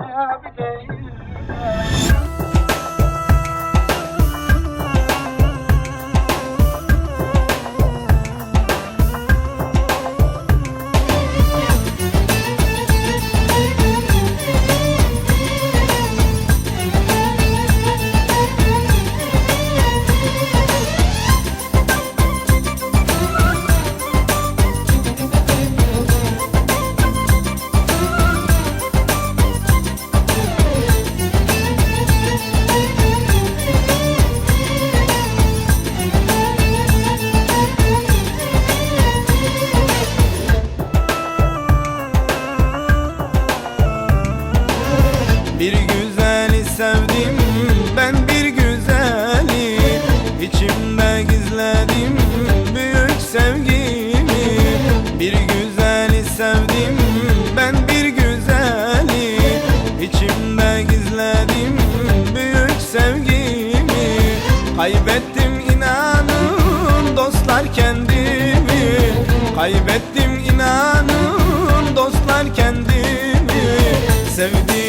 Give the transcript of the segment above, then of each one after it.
abi değil Bir güzeli sevdim ben bir güzeli. İçimde gizledim büyük sevgimi. Bir güzeli sevdim ben bir güzeli. İçimde gizledim büyük sevgimi. Kaybettim inanın dostlar kendimi. Kaybettim inanın dostlar kendimi. Sevdiğim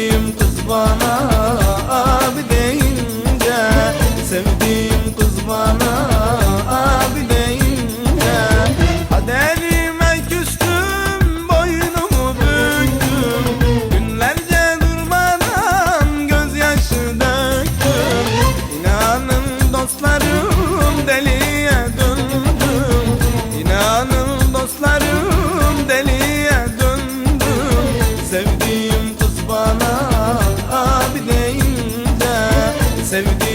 Sevdiğim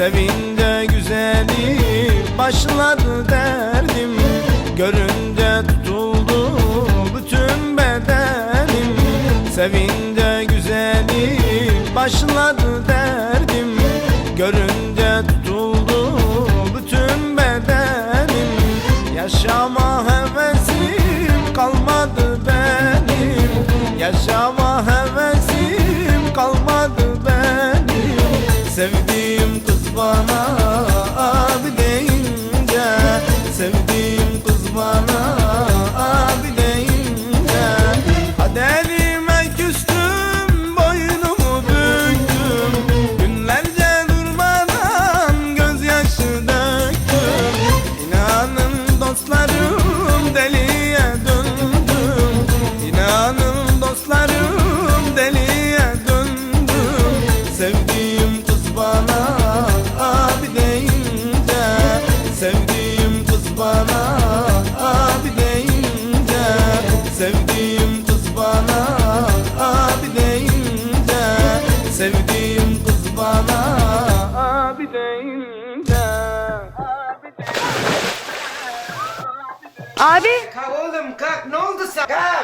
Sevince güzeli başladı derdim. Görünce tutuldu bütün bedenim. Sevince güzeli başladı derdim. Görünce tutuldu bütün bedenim. Yaşama hevesim kalmadı benim. Yaşama hevesim kalmadı benim. Sevdiğim kız Sevdiğim kız bana abi deyince Sevdiğim kız bana abi deyince Abi Kalk oğlum kalk ne oldu sana? Kalk.